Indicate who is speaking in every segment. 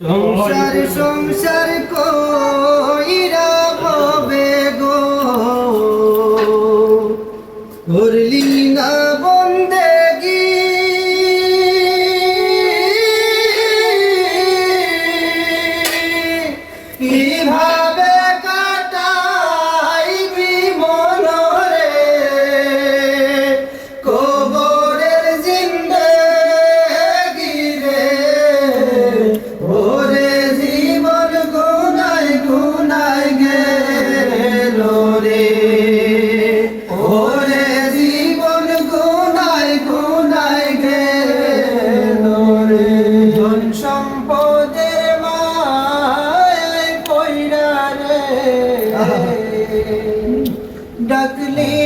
Speaker 1: সংসার সংসার কইরা হবে গো। করলি ডাকলে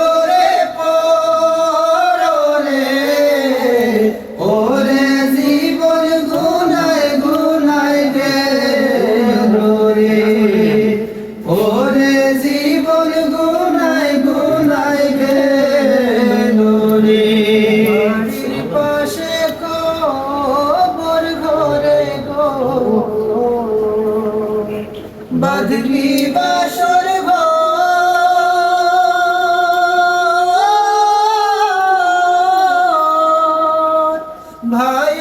Speaker 1: বাঁধবি বাসর ভাই